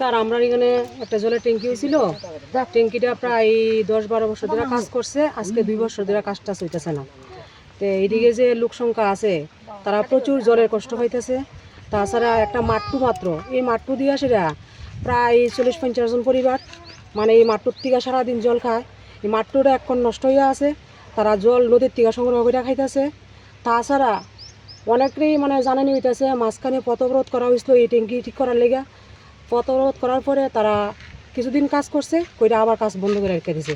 Sir, আমরা এখানে একটা জলের ট্যাঙ্কি হয়েছিল ট্যাঙ্কিটা প্রায় দশ বারো বছর ধরে কাজ করছে। আজকে দুই বছর ধরে কাজটা চলতেছে না। তো এইদিকে যে লোক সংখ্যা আছে, তারা প্রচুর জলের কষ্ট হইতেছে তাছাড়া একটা মাট্টু মাত্র, এই মাট্টু দিয়ে সেটা প্রায় চল্লিশ পঞ্চাশ জন পরিবার মানে এই মাট্টুর থেকে সারাদিন জল খায়। এই মাট্টুটা এখন নষ্ট হয়ে আছে, তারা জল নদীর থেকে সংগ্রহ করে খাইতেছে। তাছাড়া অনেকেই মানে জানানি হইতেছে, মাঝখানে পথবরোধ করা হয়েছিল এই ট্যাঙ্কি ঠিক করার লেগে। পথবরোধ করার পরে তারা কিছুদিন কাজ করছে কইরা আবার কাজ বন্ধ করে রেখে দিছে।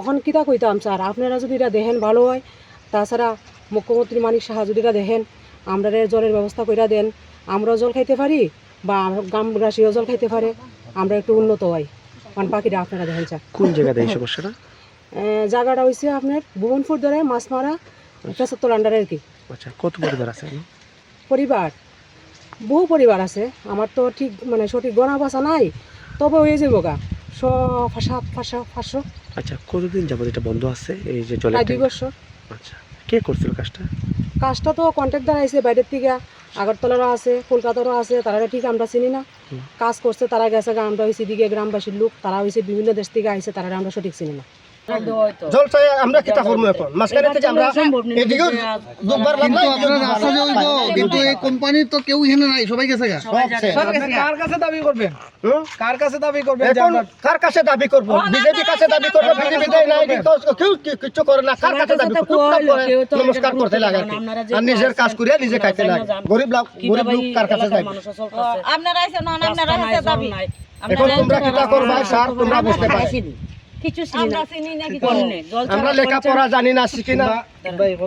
এখন কিতা কইতাম স্যার আপনারা যদি এটা দেখেন ভালো হয় তাছাড়া মুখ্যমন্ত্রী মানিক সাহা যদি এটা দেখেন আমরা জলের ব্যবস্থা কইরা দেন আমরাও জল খাইতে পারি বা গ্রামবাসীও জল খাইতে পারে আমরা একটু উন্নত হই কারণ বাকিটা আপনারা দেখেন স্যার। কোন জায়গাতে এই সমস্যাটা? জায়গাটা হয়েছে আপনার ভুবনপুর ধরে মাছমারা পেশাত্তর আন্ডারে আর কি। আচ্ছা কত পরিবার আছে? পরিবার। বহু পরিবার আছে। আমার তো ঠিক মানে সঠিক গণা বাসা নাই তবে হয়ে যাব গা। সাত পাঁচশো পাঁচশো আচ্ছা কতদিন যাবত এটা বন্ধ আছে? এই যে জলের দুই বছর। আচ্ছা কে করছিল কাজটা? কাজটা তো কন্ট্রাক্টার আইছে বাইরের থেকে। আগরতলারও আছে কলকাতারও আছে তারা ঠিক আমরা চিনি না। কাজ করছে তারা গেছে আমরা হয়েছি দিকে গ্রামবাসীর লোক তারা হয়েছে বিভিন্ন দেশ থেকে আইছে তারা আমরা সঠিক চিনি না। জল আমরা কিতা করব এখন? মাঝখানে থেকে আমরা এদিকেও দুবার কিন্তু রাস্তা যে হইতো কিন্তু এই কোম্পানির তো কেউ এখানে নাই সবাই গেছে কার কাছে দাবি করবেন? কার কাছে দাবি করবেন এখন কার কাছে দাবি করব? বিজেপি কাছে দাবি করব বিজেপি দেয় নাই কেউ কি- করে না। কার কাছে দাবি করব? নমস্কার করতে লাগে আর নিজের কাজ করিয়া নিজে খাইতে লাগে। গরিব লোক গরিব লোক কার কাছে যাবে আপনারা আইসেন আপনারা দাবি এখন তোমরা কিতা করবা স্যার তোমরা বুঝতে পারো। কিছু আমরা চিনি না আমরা লেখাপড়া জানি না শিখি না।